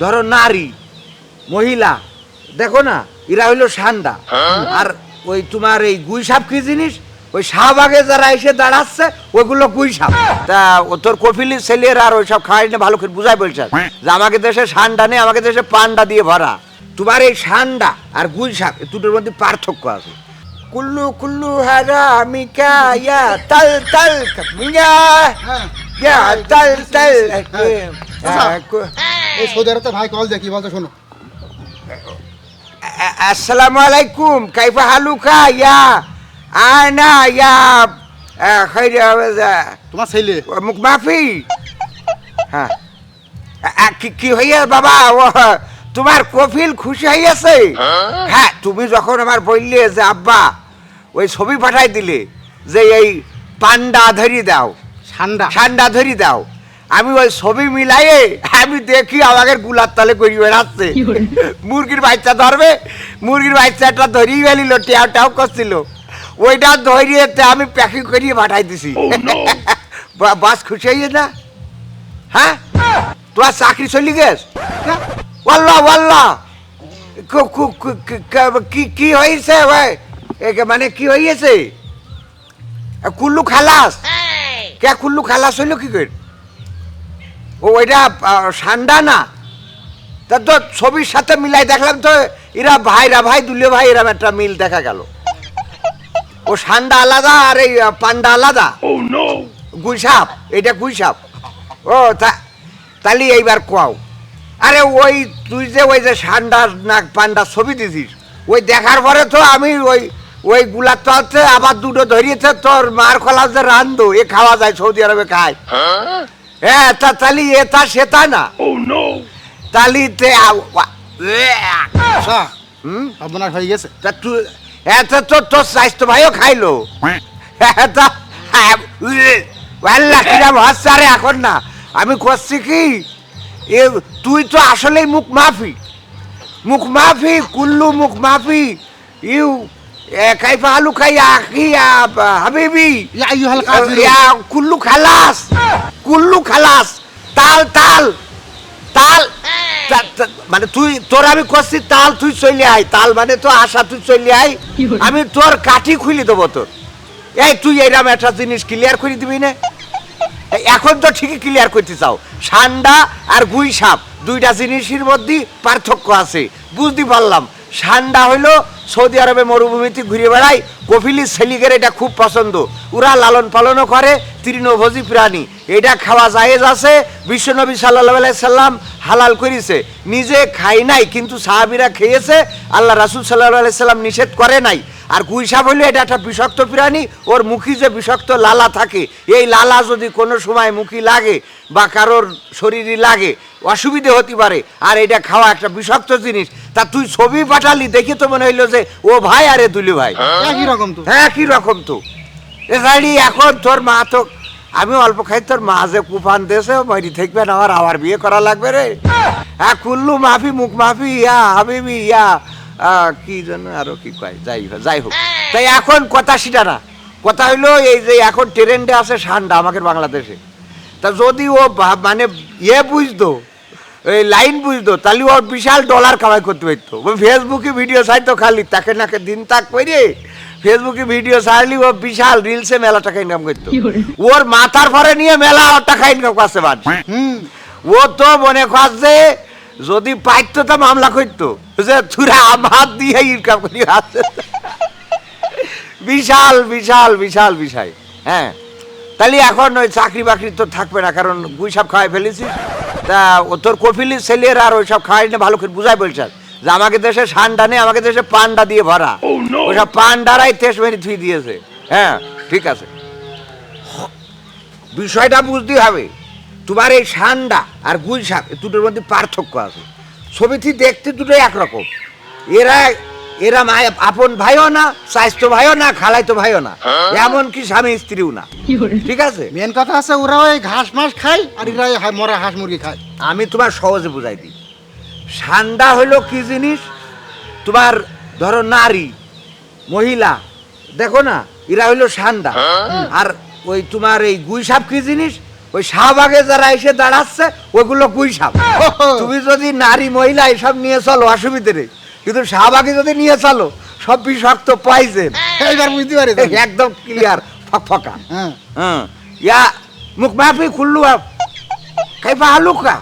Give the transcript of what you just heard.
ধরো নারী মহিলা দেখো না এরা হইল সান্ডা আর ওই তোমার এই গুই সাপ কি জিনিস? ওই শাহবাগে যারা এসে দাঁড়াচ্ছে ওইগুলো গুই সাপ তা ও তোর কপিলি ছেলের আর ওইসব খাওয়াই না ভালো করে বুঝাই বলছে। যে আমাকে দেশে সান্ডা নেই আমাকে দেশে পান্ডা দিয়ে ভরা। তোমার এই সান্ডা আর গুই সাপ দুটোর মধ্যে পার্থক্য আছে। কুল্লু কুল্লু হারা আমি ইয়া তাল তাল মিয়া হ্যাঁ ইয়া তাল তাল হ্যাঁ। এই সৌদি আরবে ভাই কল দেখি বলতো শোনো। haluka ya? Ana ya eh, khair তোমার ছেলে? মুখ মাফি? হ্যাঁ। কি কি হইয়া বাবা তোমার কফিল খুশি হইয়াছে? হ্যাঁ। তুমি যখন আমার বললে যে আব্বা ওই ছবি পাঠাই দিলে যে এই পান্ডা ধরি দাও। ঠান্ডা ঠান্ডা ধরি দাও। আমি ওই ছবি মিলাইয়ে আমি দেখি আমাকে গুলার তলে করি বেড়াচ্ছে। মুরগির বাচ্চা ধরবে? মুরগির বাচ্চাটা ধরিয়ে গেলিল টিয়াও টাও করছিল। ওইটা ধরিয়ে আমি প্যাকিং করিয়ে পাঠাই দিছি। বা- বাস খুশি হইয়ে না? হ্যাঁ? তোমার চাকরি চলি গেছ? ওয়াল্লাহ ওয়াল্লাহ। কু- কু- কু- কি- কি কি হয়েছে ভাই? একে মানে কি হয়েছে কুল্লু খালাস। কে কুল্লু খালাস হইল কি করে? ও ওইটা সান্ডা না? তা তো ছবির সাথে মিলাই দেখলাম তো এরা ভাইরা ভাই দুলে ভাই এরম একটা মিল দেখা গেল। ও সান্ডা আলাদা আর এই পান্ডা আলাদা। গুইসাপ এটা গুইসাপ। ও তা তাহলে এইবার কোয়াও। আরে ওই তুই যে ওই যে সান্ডা না পান্ডা ছবি দিছিস ওই দেখার পরে তো আমি ওই ওই গুলার তো হচ্ছে আবার দুটো ধরিয়েছে তোর মার খোলা যে রান্ধো এ খাওয়া যায় সৌদি আরবে খায়। হ্যাঁ তা তাহলে এটা সেটা না। তাহলে তে আ- ওয়া- এ, আচ্ছা হুম? আপনার হয়ে গেছে। তা তুই এত তো তোর স্বাস্থ্য ভাইও খাইলো। হ্যাঁ, তা আল্লাহ কিরাম হচ্ছে আরে এখন না। আমি করছি কি? এ তুই তো আসলেই মুখ মাফি। মুখ মাফি কুল্লু মুখ মাফি। ইউ এ কাইফা আলু খাই আখি হাবিবি। ইয়া আইয়ুহাল কাফিরুন। ইয়া কুল্লু খালাস। কুল্লু খালাস। তাল তাল তাল। মানে তুই, তোর আমি করছি তাল তুই চলে আয়। তাল মানে তো আশা, তুই চলে আয়। আমি তোর কাঠি খুলি দেবো তোর। এই, তুই এইরকম একটা জিনিস ক্লিয়ার করে দিবি না। এখন তো ঠিকই ক্লিয়ার করতে চাও। সান্ডা আর গুই সাপ, দুইটা জিনিসের মধ্যে পার্থক্য আছে। বুঝতে পারলাম। সান্ডা হইল সৌদি আরবে মরুভূমিতে ঘুরে বেড়ায় কফিলি সেলিগের এটা খুব পছন্দ। ওরা লালন পালনও করে, তৃণভোজী প্রাণী। এটা খাওয়া জায়েজ আছে, বিশ্বনবী সাল্লাহ সাল্লাম হালাল করেছে। নিজে খাই নাই, কিন্তু সাহাবিরা খেয়েছে, আল্লাহ রাসুল সাল্লাহ সাল্লাম নিষেধ করে নাই। আর গুইসাপ হলে এটা একটা বিষাক্ত প্রাণী ওর মুখে যে বিষাক্ত লালা থাকে এই লালা যদি কোনো সময় মুখি লাগে বা কারোর শরীরে লাগে অসুবিধে হতে পারে আর এটা খাওয়া একটা বিষাক্ত জিনিস তা তুই ছবি পাঠালি দেখে তো মনে হইল যে ও ভাই আরে দুলি ভাই। একই রকম তো। হ্যাঁ কি রকম তো। এ গাড়ি এখন তোর মা তো আমি অল্প খাই তোর মা যে কুফান দেশে বাড়ি থাকবে না আমার আবার বিয়ে করা লাগবে রে। হ্যাঁ কুল্লু মাফি মুখ মাফি ইয়া হাবিবি ইয়া। কি যেন আরও কি কয় যাই হোক যাই হোক। তাই এখন কথা সেটা না। কথা হইল এই যে এখন ট্রেন্ডে আছে ঠান্ডা আমাদের বাংলাদেশে। তা যদি ও মানে ইয়ে বুঝতো এই লাইন বুঝতো তাহলে ওর বিশাল ডলার কামাই করতে পারতো ফেসবুকে ভিডিও ছাড়তো খালি তাকে নাকে দিন তাক করে ফেসবুকে ভিডিও ছাড়লি ও বিশাল রিলসে মেলা টাকা ইনকাম করতো। ওর মাথার পরে নিয়ে মেলা টাকা ইনকাম করছে বাদ হুম। ও তো মনে করছে যদি পাইতো তো মামলা করতো যে তুরা আমার দিয়ে ইনকাম করি আছে। বিশাল বিশাল বিশাল বিষয় হ্যাঁ। তাহলে এখন ওই চাকরি বাকরি তো থাকবে না কারণ গুই সব খাওয়াই ফেলেছিস। তা ও তোর কপিলি ছেলের আর ওই সব খাওয়াই না ভালো করে বুঝাই বলছিস যে আমাকে দেশে সান্ডা নেই আমাকে দেশে পান্ডা দিয়ে ভরা। ওইসব পান্ডারাই তেস মেরে থুই দিয়েছে। হ্যাঁ ঠিক আছে। বিষয়টা বুঝতে হবে। তোমার এই সান্ডা আর গুল সাপ এই দুটোর মধ্যে পার্থক্য আছে। ছবিটি দেখতে দুটোই একরকম। এরা এরা মায় আপন ভাইও না স্বাস্থ্য ভাইও না খালাইতো ভাইও না। এমনকি স্বামী স্ত্রীও না। ঠিক আছে? মেন কথা আছে ওরা ওই ঘাস মাস খায় আর এরা ওই মরা হাঁস মুরগি খায়। আমি তোমার সহজে বুঝাই দিই। সান্ডা হলো কি জিনিস? তোমার ধরো নারী মহিলা দেখো না? এরা হইল সান্ডা। আর ওই তোমার এই গুইসাপ কি জিনিস? ওই শাহবাগে যারা এসে দাঁড়াচ্ছে ওগুলো কুই সাপ। তুমি যদি নারী মহিলা এসব নিয়ে চলো অসুবিধে নেই। কিন্তু শাহবাগে যদি নিয়ে চলো সব বিষাক্ত পয়জেন এইবার বুঝতে পারি। একদম ক্লিয়ার ফকফকা। হ্যাঁ। হ্যাঁ। ইয়া মুখ মাফি খুললু আপ কাইফা হালুকা।